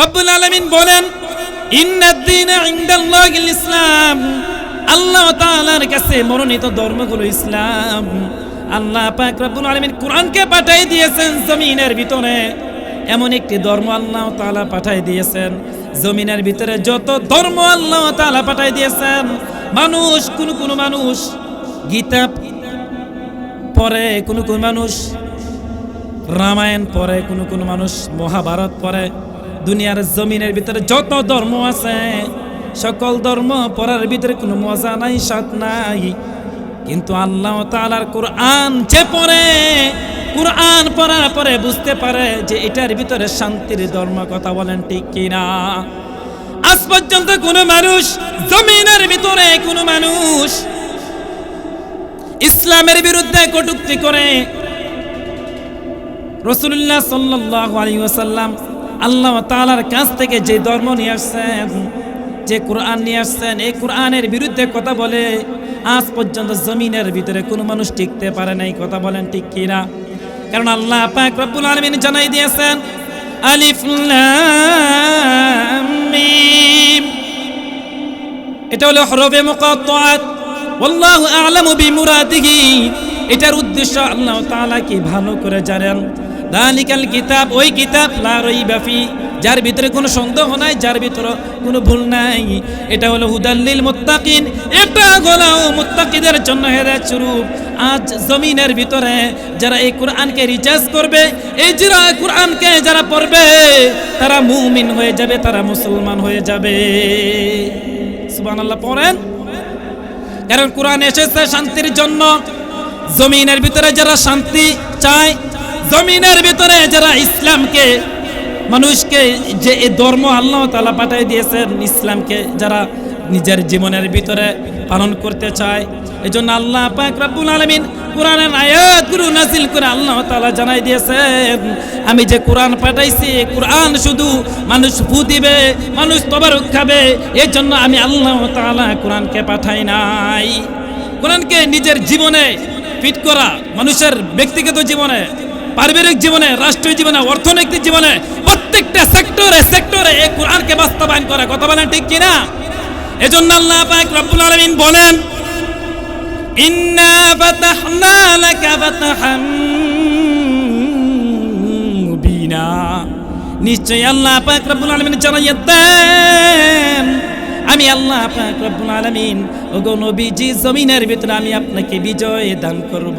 রব্বুল আলামিন বলেন ইসলাম। আল্লাহ তাআলার কাছে মনোনীত ধর্ম হলো ইসলাম। আল্লাহ পাক রব্বুল আলামিন কোরআনকে পাঠিয়ে দিয়েছেন জমিনের ভিতরে। এমন একটি ধর্ম আল্লাহ তাআলা পাঠিয়ে দিয়েছেন। জমিনের ভিতরে যত ধর্ম আল্লাহ তাআলা পাঠিয়ে দিয়েছেন, মানুষ, কোন কোন মানুষ, গীতা পড়ে, কোন কোন মানুষ, রামায়ণ পড়ে, কোন কোন মানুষ, মহাভারত পড়ে দুনিয়ার জমিনের ভিতরে যত ধর্ম আছে, সকল ধর্ম পড়ার ভিতরে কোনো মজা নাই, স্বাদ নাই। কিন্তু আল্লাহ তাআলার কোরআন যে পড়ে, কোরআন পড়ার পরে বুঝতে পারে যে এটার ভিতরে শান্তির ধর্ম কথা বলেন ঠিক কিনা। আজ পর্যন্ত কোনো মানুষ, জমিনের ভিতরে কোনো মানুষ ইসলামের বিরুদ্ধে কটুক্তি করে রসুল্লাহ সাল্লাহ আলী ওসাল্লাম আল্লাহ তালার কাছ থেকে যে ধর্ম নিয়ে আসছেন, যে কোরআন নিয়ে আসছেন, এই কোরআনের বিরুদ্ধে কথা বলে আজ পর্যন্ত জমিনের ভিতরে কোনো মানুষ টিকতে পারে নাই, কথা বলেন ঠিক কিনা? কারণ আল্লাহ পাক রব্বুল আলামিন জানাই দিয়েছেন, আলিফ এটা হলো হরফে মুকাত্তাআত ওয়াল্লাহু আ'লামু বিমুরাদিহি। এটার উদ্দেশ্য আল্লাহ তাআলা কি ভালো করে জানেন? দালিকাল কিতাব, ওই কিতাব লা রাইবা ফি। যার ভিতরে কোনো সন্দেহ নাই, যার ভিতরে কোনো ভুল নাই। এটা হলো হুদাল্লিল মুত্তাকিন। এটা হলো মুত্তাকিদের জন্য হেদায়েত স্বরূপ। আজ জমিনের ভিতরে যারা এই কোরআনকে রিচার্জ করবে, এই যারা কোরআনকে যারা পড়বে, তারা মুমিন হয়ে যাবে, তারা মুসলমান হয়ে যাবে। সুবহানাল্লাহ, পড়েন। কারণ কোরআন এসেছে শান্তির জন্য। জমিনের ভিতরে যারা শান্তি চায় জমিনের ভিতরে যারা ইসলামকে, মানুষকে যে এই ধর্ম আল্লাহ তালা পাঠিয়ে দিয়েছেন, ইসলামকে যারা নিজের জীবনের ভিতরে পালন করতে চায় এই জন্য আল্লাহ পাক রব্বুল আলমিন কোরআনের আয়াতগুলো নাজিল করে আল্লাহ তালা জানাই দিয়েছেন, আমি যে কোরআন পাঠাইছি, কোরআন শুধু মানুষ ফু দিবে মানুষ তবারক খাবে এই জন্য আমি আল্লাহ তালা কোরআনকে পাঠাই নাই। কোরআনকে নিজের জীবনে ফিট করা, মানুষের ব্যক্তিগত জীবনে পারিবারিক জীবনে, রাষ্ট্রীয় জীবনে, অর্থনৈতিক জীবনে, প্রত্যেকটা সেক্টরে সেক্টরে এই কোরআনকে বাস্তবায়ন করে। কথা বলেন ঠিক কিনা? এজন্য আল্লাহ পাক রব্বুল আলামিন বলেন, ইন্না ফাতাহনা লাকা ফাতহাম মুবিনা। নিশ্চয় আল্লাহ পাক রব্বুল আলামিন জানাইয়া দেন, আমি আল্লাহ পাক রব্বুল আলামিন, ওগো নবীজি, জমিনের ভিতরে আমি আপনাকে বিজয় দান করব।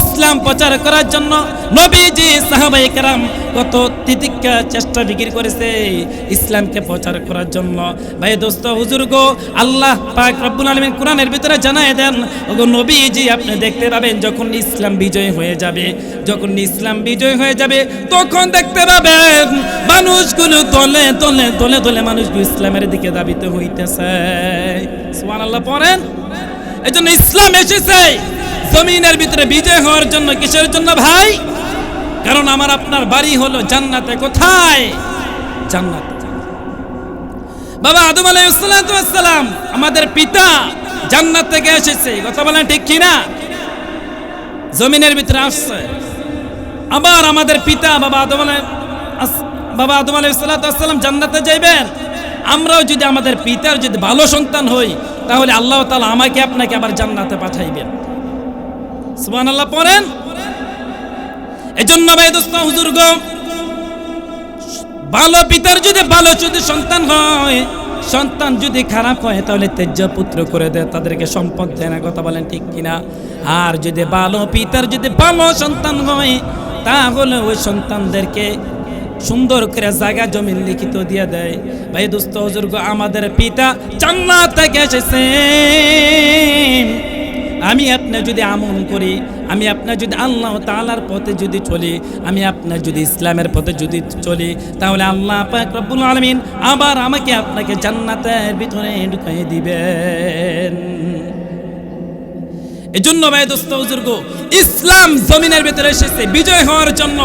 ইসলাম প্রচার করার জন্য নবীজি সাহাবাই কেরাম কত তিতিক্ষা চেষ্টা বিক্রি করেছে ইসলামকে প্রচার করার জন্য। ভাই দোস্ত, হুজুর গো, আল্লাহ পাক রব্বুল আলমিন কোরআনের ভিতরে জানায় দেন, ওগো নবীজি আপনি দেখতে পাবেন যখন ইসলাম বিজয় হয়ে যাবে, যখন ইসলাম বিজয় হয়ে যাবে, তখন দেখতে পাবেন মানুষগুলো তলে তলে তলে তলে মানুষগুলো ইসলামের দিকে দাবিতে হইতেছে। সুবহানাল্লাহ, পড়েন? এই জন্য ইসলাম এসেছে। জমিনের ভিতরে বিজয় হওয়ার জন্য কিসের জন্য ভাই? কারণ আমার আপনার বাড়ি হলো জান্নাতে। কোথায়? জান্নাতে। বাবা, আদম আলাইসালাম আমাদের পিতা জান্নাত থেকে এসেছে। কথা বলেন ঠিক কিনা? জমিনের ভিতরে আসছে। আবার আমাদের পিতা বাবা আদম বাবা আদম আলাইসালাম জান্নাতে যাইবেন। আমরাও যদি আমাদের পিতার যদি ভালো সন্তান হই, তাহলে আল্লাহ তালা আমাকে আপনাকে আবার জান্নাতে পাঠাইবেন। সুবান আল্লাহ পড়েন। এজন্য ভাই দোস্ত হুজুর গো ভালো পিতার যদি ভালো যদি সন্তান হয়, সন্তান যদি খারাপ হয়, তাহলে তেজ্য পুত্র করে দেয়, তাদেরকে সম্পদ দেয় না, কথা বলেন ঠিক কিনা? আর যদি ভালো পিতার যদি ভালো সন্তান হয়, তাহলে ওই সন্তানদেরকে সুন্দর করে জায়গা জমিন লিখিত দিয়ে দেয়। ভাই দোস্ত হুজুর গো আমাদের পিতা চান্না থেকে এসেছে। আমি আপনার যদি আমল করি, আমি আপনার যদি আল্লাহ তালার পথে যদি চলি, আমি আপনার যদি ইসলামের পথে যদি চলি, তাহলে আল্লাহ পাক আলমিন আবার আমাকে আপনাকে জান্নাতের ভিতরে ঢুকিয়ে দিবেন। এজন্য ভাই দোস্ত, বুজুর্গ, ইসলাম জমিনের ভেতরে এসেছে, বিজয় হওয়ার জন্য।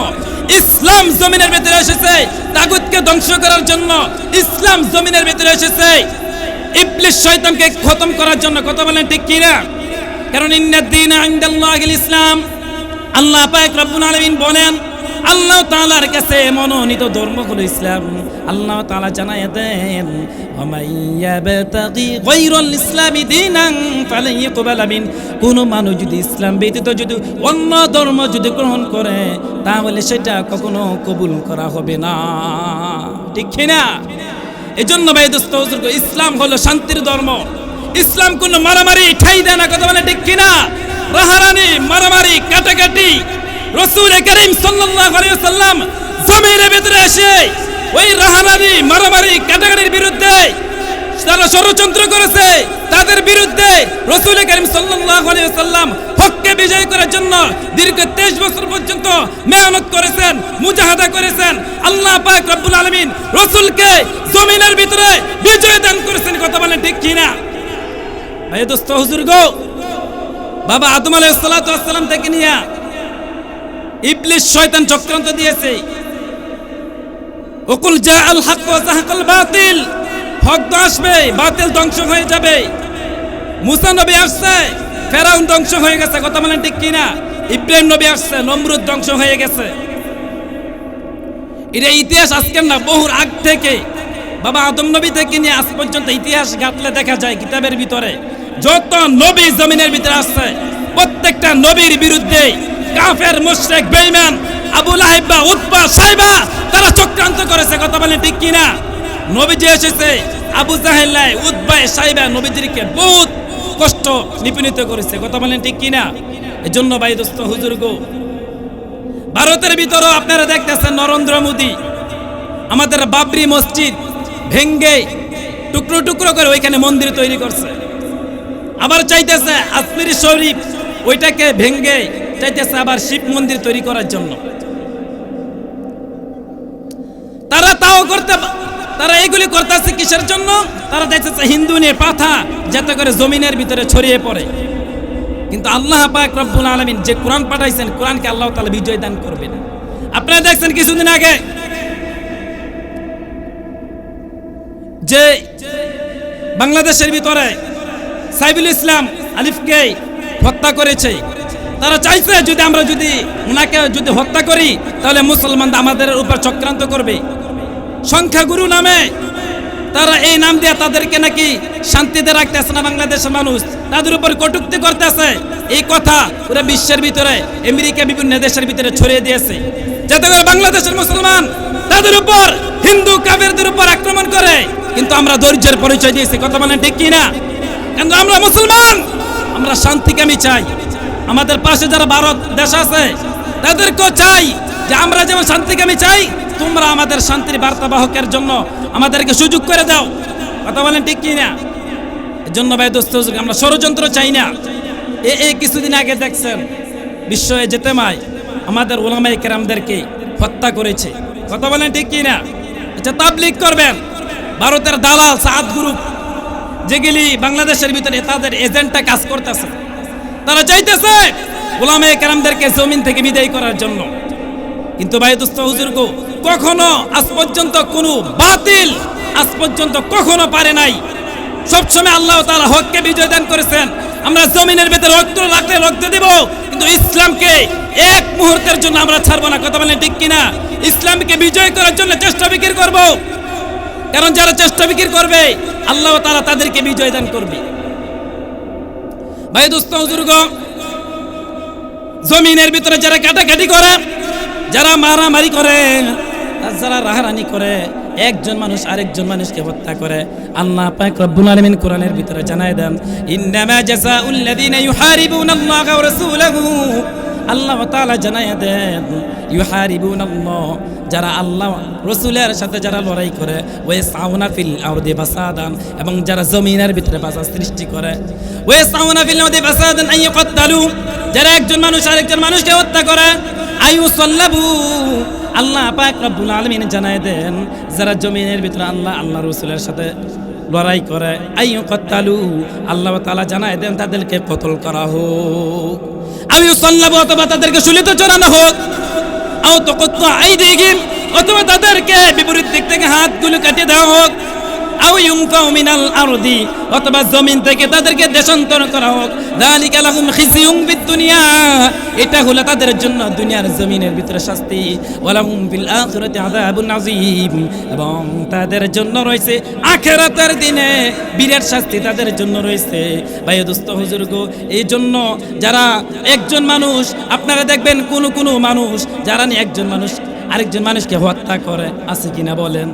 ইসলাম জমিনের ভেতরে এসেছে, তাগুতকে ধ্বংস করার জন্য। ইসলাম জমিনের ভেতরে এসেছে, ইবলিস শয়তানকে খতম করার জন্য। কথা বলেন ঠিক কি না কারণ ইন্নাদ্দিন ইনদাল্লাহিল ইসলাম। আল্লাহ পাক রব্বুল আলামিন বলেন, আল্লাহ তাআলার কাছে মনোনীত ধর্ম হলো ইসলাম। আল্লাহ তাআলা জানায় দেন কোন মানুষ যদি ইসলাম ব্যতীত যদি অন্য ধর্ম যদি গ্রহণ করে, তাহলে সেটা কখনো কবুল করা হবে না। ঠিক কি না এজন্য ভাই দোস্ত ইসলাম হলো শান্তির ধর্ম। ইসলাম কোনো মারামারি ঠাই দেয় না, কথা বলে ঠিক কিনা? রাহারানি, মারামারি, কাটাকাটি। রসুল করিম সাল্লাম জমিনের ভিতরে এসে ওই রাহারানি, মারামারি, কাটাকাটির বিরুদ্ধে তারা ষড়যন্ত্র করেছে। তাদের বিরুদ্ধে রসুল করিম সাল্লাম হককে বিজয় করার জন্য দীর্ঘ 23 বছর পর্যন্ত মেহনত করেছেন, মুজাহাদা করেছেন। আল্লাহ পাক রব্বুল আলমিন রসুলকে জমিনের ভিতরে বিজয় দান করেছেন, কথা বলেন ঠিক কিনা? ভাই দোস্ত, হুজুর গো। বাবা আদম আলাইহিস সালাতু ওয়াসসালাম থেকে নিয়া ইবলিস শয়তান চক্রান্ত দিয়েছে। ওকুল জা আল হক জাহাকাল বাতিল। হক তো আসবে, বাতিল ধ্বংস হয়ে যাবে। মুসা নবী আসছে, ফেরাউন ধ্বংস হয়ে গেছে, কথা বলেন ঠিক কিনা? ইব্রাহিম নবী আসছে, নমরুদ ধ্বংস হয়ে গেছে। এটা ইতিহাস আজকের না, বহুর আগ থেকে। বাবা আদম নবী থেকে নিয়ে আজ পর্যন্ত ইতিহাস ঘাটলে দেখা যায় কিতাবের ভিতরে। যত নবী জমিনের ভিতরে আসছে প্রত্যেকটা নবীর বিরুদ্ধে কাফের, মুশরিক, বেঈমান, আবু লাহিব বা উতবা, সাইবা, তারা চক্রান্ত করেছে। কথা বলেন ঠিক কিনা? নবীজি এসেছে, আবু জাহেল্লাই উতবা, সাইবা নবীজিকে বহুত কষ্ট নিপীড়িত করেছে। কথা বলেন ঠিক কিনা? এজন্য ভাই দোস্ত, হুজুর গো, ভারতের ভিতরেও আপনারা দেখতেছেন নরেন্দ্র মোদী, আমাদের বাবরি মসজিদ ভেঙ্গে টুকরো টুকরো করে ওইখানে মন্দির তৈরি করছে। আবার চাইতেছে আজমির শরীফ, ওইটাকে ভেঙ্গে চাইতেছে আবার শিব মন্দির তৈরি করার জন্য। তারা তাও করতে তারা এগুলি করতেছে কিসের জন্য? তারা দেখতেছে হিন্দু নিয়ে পাথা যাতে করে জমিনের ভিতরে ছড়িয়ে পড়ে। কিন্তু আল্লাহ পাক রব্বুল আলামিন যে কোরআন পাঠাইছেন, কোরআনকে আল্লাহ তাআলা বিজয় দান করবেন। আপনারা দেখছেন কিছুদিন আগে যে বাংলাদেশের ভিতরে সাইবুল ইসলাম আলিফকে হত্যা করেছে। তারা চাইছে যদি আমরা যদি ওনাকে যদি হত্যা করি, তাহলে মুসলমান আমাদের উপর চক্রান্ত করবে। সংখ্যাগুরু নামে তারা এই নাম দিয়ে তাদেরকে নাকি শান্তিতে রাখতেছে না বাংলাদেশের মানুষ। তাদের উপর কটুক্তি করতেছে। এই কথা পুরো বিশ্বের ভিতরে, আমেরিকা বিভিন্ন দেশের ভিতরে ছড়িয়ে দিয়েছে। যাতে করে বাংলাদেশের মুসলমান তাদের উপর, হিন্দু কাবেরদের উপর আক্রমণ করে। কিন্তু আমরা ধৈর্যের পরিচয় দিয়েছি, কথা বলেন ঠিক কি না কিন্তু আমরা মুসলমান? আমরা শান্তিকামী চাই। আমাদের পাশে যারা ভারত দেশ আছে, তাদেরকেও চাই যে আমরা যেমন শান্তিকামী চাই, তোমরা আমাদের শান্তির বার্তাবাহকের জন্য আমাদেরকে সুযোগ করে দাও। কথা বলেন ঠিক কি না? এর জন্য ভাই দোস্ত আমরা ষড়যন্ত্র চাই না। এ এই কিছুদিন আগে দেখছেন বিশ্ব যেতেমায় আমাদের ওলামাই কেরামদেরকে হত্যা করেছে। কথা বলেন ঠিক কি না? আচ্ছা তাবলিক করবেন। ভারতের দালাল সাদ গ্রুপ যেগুলি বাংলাদেশের ভিতরে তাদের এজেন্টটা কাজ করতেছে, তারা চাইতেছে গোলামে কেরামদেরকে জমিন থেকে বিদায় করার জন্য। কিন্তু ভাই দোস্ত, হুজুর গো, কখনো আজ পর্যন্ত কোনো বাতিল আজ পর্যন্ত কখনো পারে নাই। সবসময় আল্লাহ তাআলা হককে বিজয় দান করেছেন। আমরা জমিনের ভেতরে রক্ত লাগলে রক্ত দেব, কিন্তু ইসলামকে এক মুহূর্তের জন্য আমরা ছাড়বো না। কথা বলেন ঠিক কিনা? ইসলামকে বিজয় করার জন্য চেষ্টা বিক্রি করব। কারণ যারা চেষ্টা বিক্রি করবে, আল্লাহ তারা তাদেরকে বিজয় দান করবে। ভাই দোস্ত হুজুর গো জমিনের ভিতরে যারা কাটাকাটি করে, যারা মারামারি করে যারা রাহারানি করে, একজন মানুষ আরেকজন মানুষকে হত্যা করে, আল্লাহ পাক রব্বুল আলামিন কোরআনের ভিতরে জানায় দেন, ইন্নামা জাযাউল লাযিনা ওয়া রাসূলাহু আল্লাহ তাআলা জানায় দেন, ইউহারিবুনাল্লাহ, যারা আল্লাহ, রসুলের সাথে যারা লড়াই করে ওয়ে সাউনা ফিল আরদি বাসাদান এবং যারা জমিনের ভিতরে বাসা সৃষ্টি করে ওয়ে সাউনা ফিল আরদি বাসাদান আই ইয়াকতালু যারা একজন মানুষ আরেকজন মানুষকে হত্যা করে আয়ু সাল্লাবু আল্লাহ পাক রব্বুল আলামিন জানায় দেন, যারা জমিনের ভিতরে আল্লাহ আল্লাহ রসুলের সাথে লড়াই করে আই কত্তালু আল্লাহ তালা জানায় দেন, তাদেরকে কতল করা হোক। আমি সাল্লাব অথবা তাদেরকে শুলিত চড়ানো হোক। আও তো কত আই দিঘিম অথবা তাদেরকে বিপরীত দিক থেকে হাতগুলো কাটিয়ে দেওয়া হোক। আও ইউনফাউ মিনাল আরদি, অথবা জমিন থেকে তাদেরকে দেশান্তর করা হোক। যালিকা এটা হলো তাদের জন্য দুনিয়ার জমিনের ভিতরে শাস্তি। ওয়ালাহুম আযীম, এবং তাদের জন্য রয়েছে আখিরাতের দিনে বীরের শাস্তি তাদের জন্য রয়েছে। ভাই দোস্ত, হুজুর গো এই জন্য যারা একজন মানুষ, আপনারা দেখবেন কোন কোন মানুষ, যারা নিয়ে একজন মানুষ, আরেকজন মানুষকে হত্যা করে, আছে কিনা বলেন?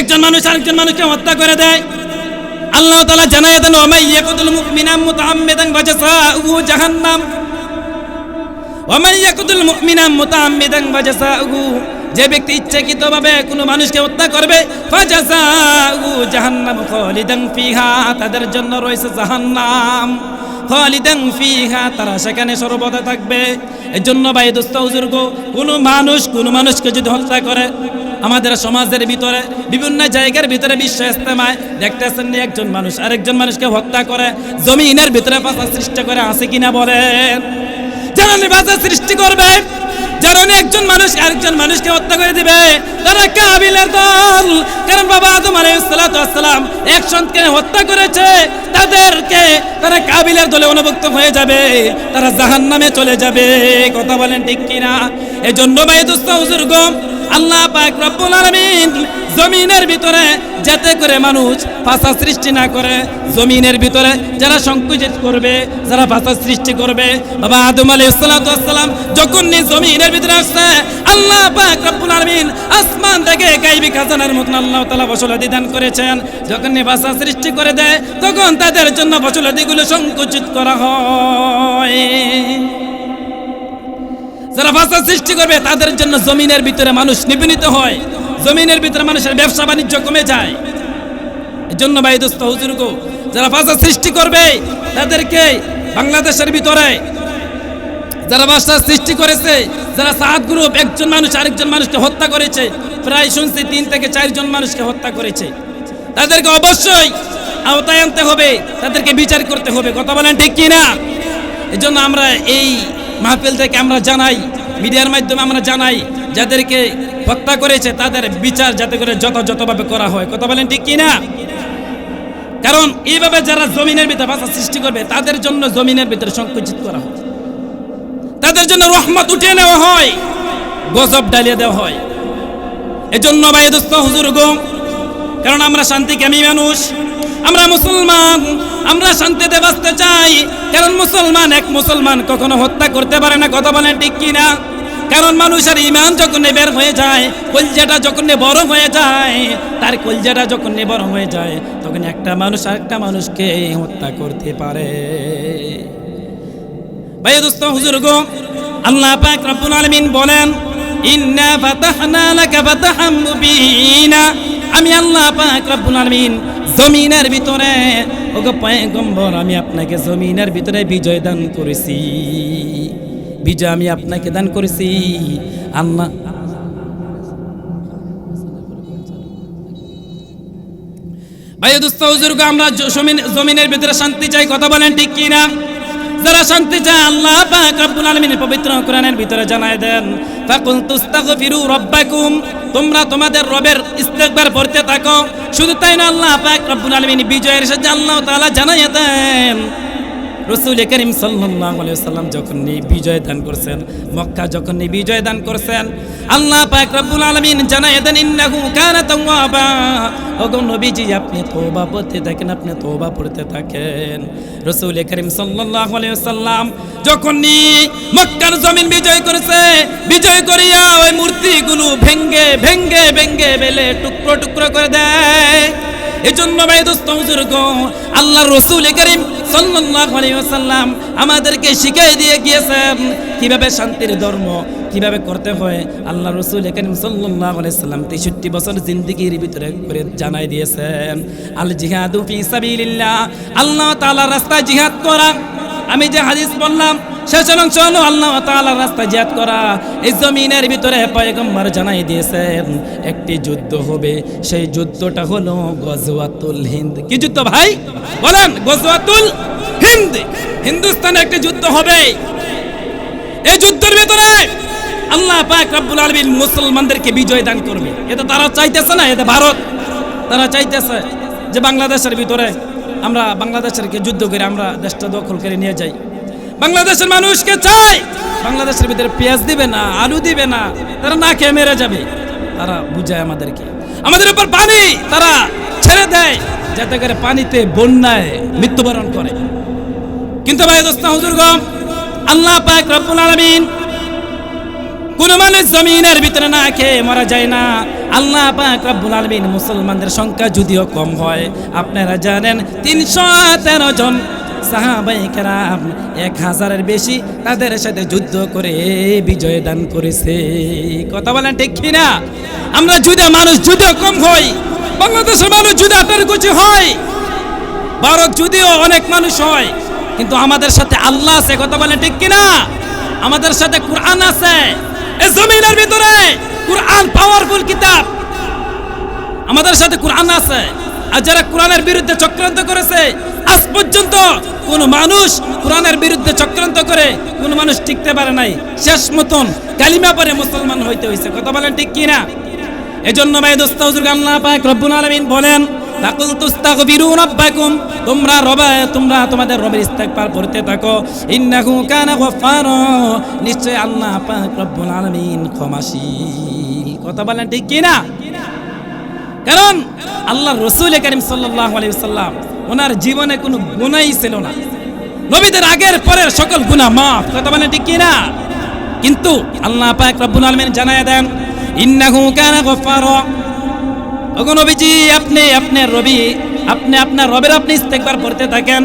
একজন মানুষ আরেকজন মানুষকে হত্যা করে দেয়। আল্লাহ তাআলা জানায় দেন ওমাই ইয়াকুতুল মুমিনা মুতাআম্মিদান ফাজাসাউহু জাহান্নাম। ওমাই ইয়াকুতুল মুমিনা মুতাআম্মিদান ফাজাসাউহু যে ব্যক্তি ইচ্ছাকৃতভাবে কোনো মানুষকে হত্যা করবে, ফাজাসাউহু জাহান্নাম খালিদান ফিহা। তাদের জন্য রয়েছে জাহান্নাম, খালিদান ফিহা। তারা সেখানে সর্বদা থাকবে। এজন্য ভাই দোস্ত হুজুর কোনো মানুষ, কোনো মানুষকে যদি হত্যা করে আমাদের সমাজের ভিতরে, বিভিন্ন জায়গার ভিতরে বিশ্ব ইস্তেমায় দেখতেছেন একজন মানুষ, আরেকজন মানুষকে হত্যা করে, জমিনের ভিতরে পাশা সৃষ্টি করে আছে কিনা বলেন। যারা নিবাসের সৃষ্টি করবে, যারা একজন মানুষ, আরেকজন মানুষকে হত্যা করে দিবে, তারা কাবিলের দল। কারণ বাবা আদম আলাইহিসসালাম এক সন্তকে হত্যা করেছে, তাদেরকে তারা কাবিলের দলে অনুভুক্ত হয়ে যাবে, তারা জাহান্নামে চলে যাবে। কথা বলেন ঠিক কিনা? এজন্য ভাই দোস্ত, হুজুর গো আল্লাহ পাক রব্বুল আলামিন জমিনের ভিতরে যাতে করে মানুষ ভাষা সৃষ্টি না করে, জমিনের ভিতরে যারা সংকুচিত করবে, যারা ভাষা সৃষ্টি করবে, বাবা আদম আলাইহিসসালাম যখন নি জমিনের ভিতরে আসছে, আল্লাহ পাক রব্বুল আলামিন আসমান থেকে গায়বী খাজানার মতন আল্লাহ তাআলা বসলাদি দান করেছেন। যখন নি ভাষা সৃষ্টি করে দেয়, তখন তাদের জন্য বসলাদিগুলো সংকুচিত করা হয়। যারা ভাষা সৃষ্টি করবে, তাদের জন্য জমিনের ভিতরে মানুষ নিপীড়িত হয়। জমিনের ভিতরে মানুষের ব্যবসা বাণিজ্য কমে যায়। এই জন্য ভাই দোস্ত, হুজুরগো, যারা ভাষা সৃষ্টি করবে, তাদেরকে বাংলাদেশের ভিতরে যারা ভাষা সৃষ্টি করেছে, যারা সাত গ্রুপ, একজন মানুষ, আরেকজন মানুষকে হত্যা করেছে, প্রায় শুনছি তিন থেকে চারজন মানুষকে হত্যা করেছে। তাদেরকে অবশ্যই আওতায় আনতে হবে, তাদেরকে বিচার করতে হবে। কথা বলেন ঠিক কিনা? এই জন্য আমরা এই মাহফিল থেকে আমরা জানাই, মিডিয়ার মাধ্যমে আমরা জানাই, যাদেরকে হত্যা করেছে তাদের বিচার যাতে করে যথাযথভাবে করা হয়। কথা বলেন ঠিক কিনা? কারণ এইভাবে যারা জমিনের ভিতরে ভাষা সৃষ্টি করবে, তাদের জন্য জমিনের ভিতরে সংকুচিত করা হয়। তাদের জন্য রহমত উঠিয়ে নেওয়া হয়, গজব ডালিয়ে দেওয়া হয়। এজন্য ভাই দোস্ত, হুজুর গো, কারণ আমরা শান্তিকামী মানুষ আমরা মুসলমান, আমরা শান্তিতে বাঁচতে চাই। কারণ মুসলমান এক মুসলমান কখনো হত্যা করতে পারে না, কথা বলেন ঠিক কিনা? কারণ মানুষের ইমান যখন বের হয়ে যায়, কলজাটা যখন বড় হয়ে যায়, তার কলজাটা যখন বড় হয়ে যায়, তখন একটা মানুষ আরেকটা মানুষকে হত্যা করতে পারে। ভাই দোস্ত, হুজুর গো, আল্লাহ পাক রব্বুল আলামিন বলেন, ইন্না ফাতাহনা লাকা ফাতাহাম মুবিনা। আমি আল্লাহ পাক রব্বুল আলামিন জমিনের ভিতরে, ওগো পয়গম্বর, আমি আপনাকে জমিনের ভিতরে বিজয় দান করেছি। বিজয় আমি আপনাকে দান করেছি। আল্লাহ ভাই দোস্ত হুজুর আমরা জমিনের ভিতরে শান্তি চাই, কথা বলেন ঠিক কি না যারা শান্তি চায়, আল্লাহ পাক রব্বুল আলামিনের পবিত্র কোরআনের ভিতরে জানায় দেন ফাকুল তুস্তাগফিরু রাব্বাকুম তোমরা তোমাদের রবের ইস্তেগফার করতে থাকো। শুধু তাই না, আল্লাহ পাক রব্বুল আলামিন বিজয়ের সাথে আল্লাহ তাআলা জানায় দেন রসুল করিম আলাইহি সাল্লাম যখন বিজয় দান করছেন, মক্কা যখন বিজয় দান করছেন, আল্লাহ পাক রব্বুল আলামিন দেন নবীজি, আপনি তওবা পড়তে থাকেন, আপনি পড়তে থাকেন। রসুল করিম সাল্লাম যখন মক্কার জমিন বিজয় করেছে, বিজয় করিয়া ওই মূর্তিগুলো ভেঙ্গে ভেঙ্গে ভেঙ্গে বেলে টুকরো টুকরো করে দেয়। এজন্য ভাই দোস্ত হুজুর আল্লাহ রসুল করিম ওয়াসাল্লাম আমাদেরকে শিখিয়ে দিয়ে গিয়েছেন কীভাবে শান্তির ধর্ম কীভাবে করতে হয়। আল্লাহ রসুল এখানে সাল্লাহ আলাইসাল্লাম সাল্লাম 63 বছর জিন্দগির ভিতরে করে জানাই দিয়েছেন। আল জিহাদু ফি সাবিলিল্লাহ, আল্লাহ তালা রাস্তায় জিহাদ করা। আমি যে হাদিস বললাম অংশ হলো আল্লাহ তাআলার রাস্তায় জিহাদ করা। এই জমিনের ভিতরে পয়গম্বর জানাই দিয়েছেন, একটি যুদ্ধ হবে। সেই যুদ্ধটা হলো গজওয়াতুল হিন্দ। কি যুদ্ধ ভাই? বলেন, গজওয়াতুল হিন্দ। হিন্দুস্তানে একটি যুদ্ধ হবে। এই যুদ্ধের ভিতরে আল্লাহ পাক রব্বুল আলামিন মুসলমানদেরকে বিজয় দান করবে। এটা তারা চাইতেছে না এটা ভারত। তারা চাইতেছে যে বাংলাদেশের ভিতরে আমরা বাংলাদেশের কে যুদ্ধ করে আমরা দেশটা দখল করে নিয়ে যাই। বাংলাদেশের মানুষকে চাই। বাংলাদেশের ভিতরে পেঁয়াজ দিবে না, আলু দিবে না, তারা না খেয়ে মেরে যাবে। তারা বুঝায় আমাদেরকে। আমাদের উপর পানি তারা ছেড়ে দেয়, যাতে করে পানিতে বন্যায় মৃত্যুবরণ করে। কিন্তু ভাই দোস্ত হুজুরগম আল্লাহ পাক রব্বুল আলামিন কোন মানুষ জমিনের ভিতরে না খেয়ে মারা যায় না। আল্লাহ পাক রব্বুল মুসলমানদের সংখ্যা যদিও কম হয়, আপনারা জানেন, তিনশো তেরো জন সাহাবাই এক হাজারের বেশি তাদের সাথে যুদ্ধ করে বিজয় দান করেছে। কথা বলেন ঠিক কিনা? আমরা যুদ্ধে মানুষ যুদ্ধ কম হই, বাংলাদেশের মানুষ যুদ্ধে আঠারো কুচি হয়। ভারত যদিও অনেক মানুষ হয়, কিন্তু আমাদের সাথে আল্লাহ আছে, কথা বলেন ঠিক কিনা? আমাদের সাথে কোরআন আছে এই জমিনের ভিতরে কোরআন পাওয়ারফুল কিতাব। আমাদের সাথে কোরআন আছে, আর যারা কোরআনের বিরুদ্ধে চক্রান্ত করেছে আজ পর্যন্ত কোন মানুষ কোরআনের বিরুদ্ধে চক্রান্ত করে কোন মানুষ টিকতে পারে নাই। শেষ মতন কালিমা পরে মুসলমান হইতে হইছে। কথা বলেন ঠিক কিনা? এজন্য ভাই দোস্ত, হুজুর আল্লাহ পাক রব্বুল আলামিন বলেন তাকুল তুস্তাগফিরু রাব্বাকুম, তোমরা রবা, তোমরা তোমাদের রবের ইস্তেগফার করতে থাকো। ইন্নাহু কানা গফফারা। নিশ্চয় আল্লাহ পাক রব্বুল আলামিন ক্ষমাশীল। কথা বলেন ঠিক কি না কারণ আল্লাহ রসুল করিম সাল্লাম ওনার জীবনে কোনো গুণাই ছিল না। নবীদের আগের পরের সকল গুণা মাফ, কথা বলেন ঠিক কিনা? কিন্তু আল্লাহ পাক রব্বুল জানায় দেন, ইন্নাহু কানা গফফারা। ওগো নবীজি, আপনি আপনার রবি, আপনি, আপনার রবের আপনি ইস্তেকবার করতে থাকেন।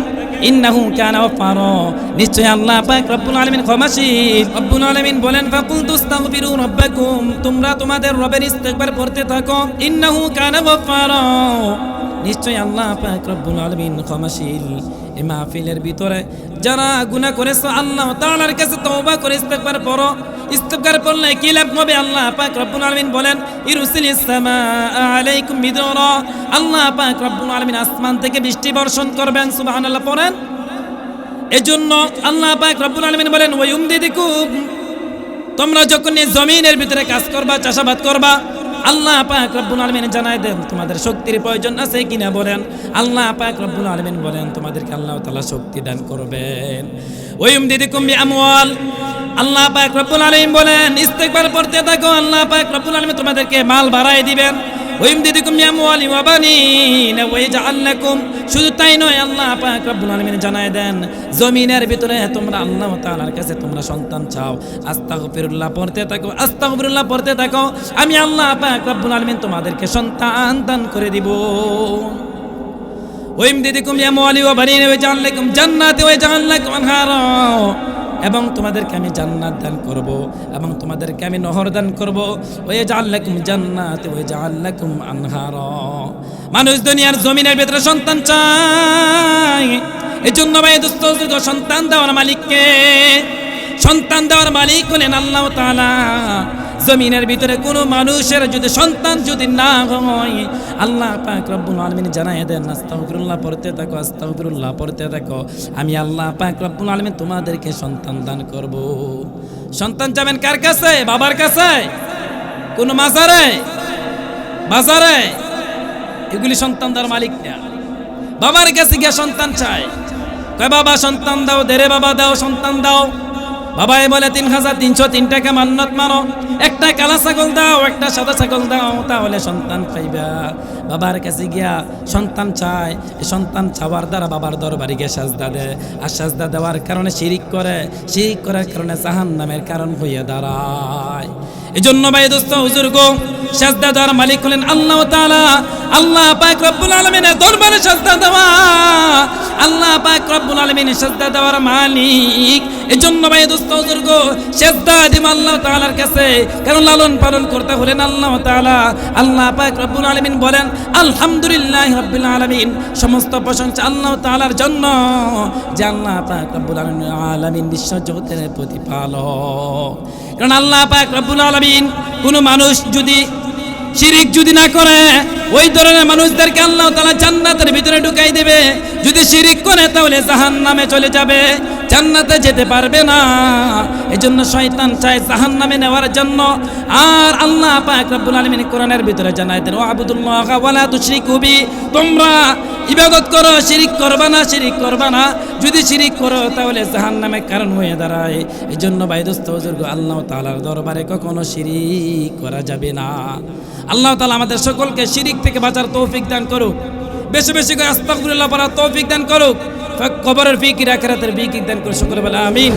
ইন্নাহু কানা গফফারা নিশ্চয় আল্লাহ পাক রব্বুল আলামিন ক্ষমাশীল। রব্বুল আলামিন বলেন, ফাকুলতু তুস্তাগফিরু রাব্বাকুম। তোমরা তোমাদের রবের ইস্তেগফার করতে থাকো। ইন্নাহু কানা গফফারা নিশ্চয় আল্লাহ পাক রব্বুল আলামিন ক্ষমাশীল। এই মাহফিলের ভিতরে যারা গুনাহ করেছ, আল্লাহ তাআলার কাছে তওবা করে ইস্তেগফার করো ইস্তেগফার করলে কি লাভ হবে? আল্লাহ পাক রব্বুল আলামিন বলেন, ইরসিলিস সামা আলাইকুম মিদরা আল্লাহ পাক রব্বুল আলামিন আসমান থেকে বৃষ্টি বর্ষণ করবেন, সুবহানাল্লাহ পড়েন। এজন্য আল্লাহ পাক রব্বুল আলামিন বলেন, ওয়ায়ুমদিদিকুম। তোমরা যখন জমিনের ভিতরে কাজ করবা, চাষাবাদ করবা আল্লাহ পাক রব্বুল আলমিন জানায় দেন, তোমাদের শক্তির প্রয়োজন আছে কিনা বলেন। আল্লাহ পাক রব্বুল আলমিন বলেন, তোমাদেরকে আল্লাহ তালা শক্তি দান করবেন। ওয়ুম দিদিকুম কুম্বি আমল আল্লাহ পাক রব্বুল আলমিন বলেন, ইস্তেকবার পড়তে থাকো, আল্লাহ পাক রব্বুল আলমিন তোমাদেরকে মাল বাড়াই দিবেন। ওয়ুম দিদিকুম বি আমওয়ালি ওয়া লাকুম শুধু তাই নয়, আল্লাহ পাক রব্বুল আলামিন জানায় দেন, জমিনের ভিতরে তোমরা আল্লাহ তাআলার কাছে তোমরা সন্তান চাও। আস্তাগফিরুল্লাহ পড়তে থাকো, আস্তাগফিরুল্লাহ পড়তে থাকো। আমি আল্লাহ পাক রব্বুল আলামিন তোমাদেরকে সন্তান দান করে দিব। ওইম দিদিকুম ইয়ামওয়ালি ওয়া বানিন ওয়া জাআল লাকুম জান্নাতি ওয়া জাআল লাকুম আনহারা। এবং তোমাদেরকে আমি জান্নাত দান করব এবং তোমাদেরকে আমি নহর দান করব। ওয়ে জাল্লাকুম জান্নাত ওয়ে জাল্লাকুম আনহার। মানুষ দুনিয়ার জমিনের ভিতরে সন্তান চায়। এই জন্য ভাই দোস্ত সন্তান দেওয়ার মালিককে, সন্তান দেওয়ার মালিক হলেন আল্লাহ তাআলা। জমিনের ভিতরে কোনো মানুষের যদি সন্তান যদি না হয়, আল্লাহ পাক রব্বুল আলামিন জানাই দেন, আস্তাগফিরুল্লাহ, পড়তে থাকো, আস্তাগফিরুল্লাহ, পড়তে থাকো। আমি আল্লাহ পাক রব্বুল আলামিন তোমাদেরকে সন্তান দান করব। সন্তান যাবেন কার কাছে? বাবার কাছে? কোন মাজারে? বাজারে? এগুলি সন্তান দেওয়ার মালিক না বাবার কাছে গিয়ে সন্তান চায়। কয়, বাবা, সন্তান দাও, দেরে বাবা, দাও, সন্তান দাও। বাবাই বলে, তিন হাজার তিনশো তিন টাকা মান্নত মানো একটা কালা ছাগল দাও, একটা সাদা ছাগল দাও, তাহলে সন্তান পাইবা বাবার কাছে গিয়া সন্তান চায় সন্তান চাওয়ার দ্বারা বাবার দরবারে গিয়ে সাজদা দেয়। আর সাজদা দেওয়ার কারণে শিরিক করে, শিরিক করার কারণে জাহান নামের কারণ হইয়া দাঁড়ায়। এই জন্য ভাই দোস্ত, হুজুর গো সাজদা দেওয়ার মালিক হলেন আল্লাহ তাআলা। আল্লাহ পাক রব্বুল আলামিনের দরবারে সাজদা দেওয়া। আল্লাহ পাক রব্বুল আলামিনের সাজদা দেওয়ার মালিক। এজন্য ভাই দোস্ত, হুজুর গো, সাজদা দিম আল্লাহ তাআলার কাছে। কারণ লালন পালন করতে হলেন আল্লাহ তাআলা। আল্লাহ পাক রব্বুল আলামিন বলেন, আলহামদুলিল্লাহ রাব্বিল আলামিন। সমস্ত প্রশংসা আল্লাহ তাআলার জন্য। যে আল্লাহ পাক রব্বুল আলামিন আলামিন বিশ্ব প্রতিপালক। কারণ আল্লাহ পাক রব্বুল আলামিন কোনো মানুষ যদি শিরিক যদি না করে, ওই ধরনের মানুষদেরকে আল্লাহ তাআলা জান্নাতের ভিতরে ঢুকাই দেবে। যদি শিরিক করে, তাহলে জাহান্নামে চলে যাবে। জান্নাতে যেতে পারবে না। এই জন্য শয়তান চায় জাহান্নামে নেওয়ার জন্য। আর আল্লাহ পাক রব্বুল আলামিন কোরআনের ভিতরে জানাই দেন ও আবুদুল্লাহ ওয়ালা তুশরিকু তোমরা ইবাদত করো, শিরিক করবা না, শিরিক করবা না। যদি শিরিক করো, তাহলে জাহান্নামে কারণ হয়ে দাঁড়ায়। এই জন্য ভাই দোস্ত বুজুর্গ আল্লাহ তাআলার দরবারে কখনো শিরিক করা যাবে না। আল্লাহ তাআলা আমাদের সকলকে শিরিক থেকে বাঁচার তৌফিক দান করুক। বেশি বেশি করে আস্তাগফিরুল্লাহ পড়ার তৌফিক দান করুক। কবরের ফিকির, আখিরাতের ফিকির দান করে সকলে আমিন।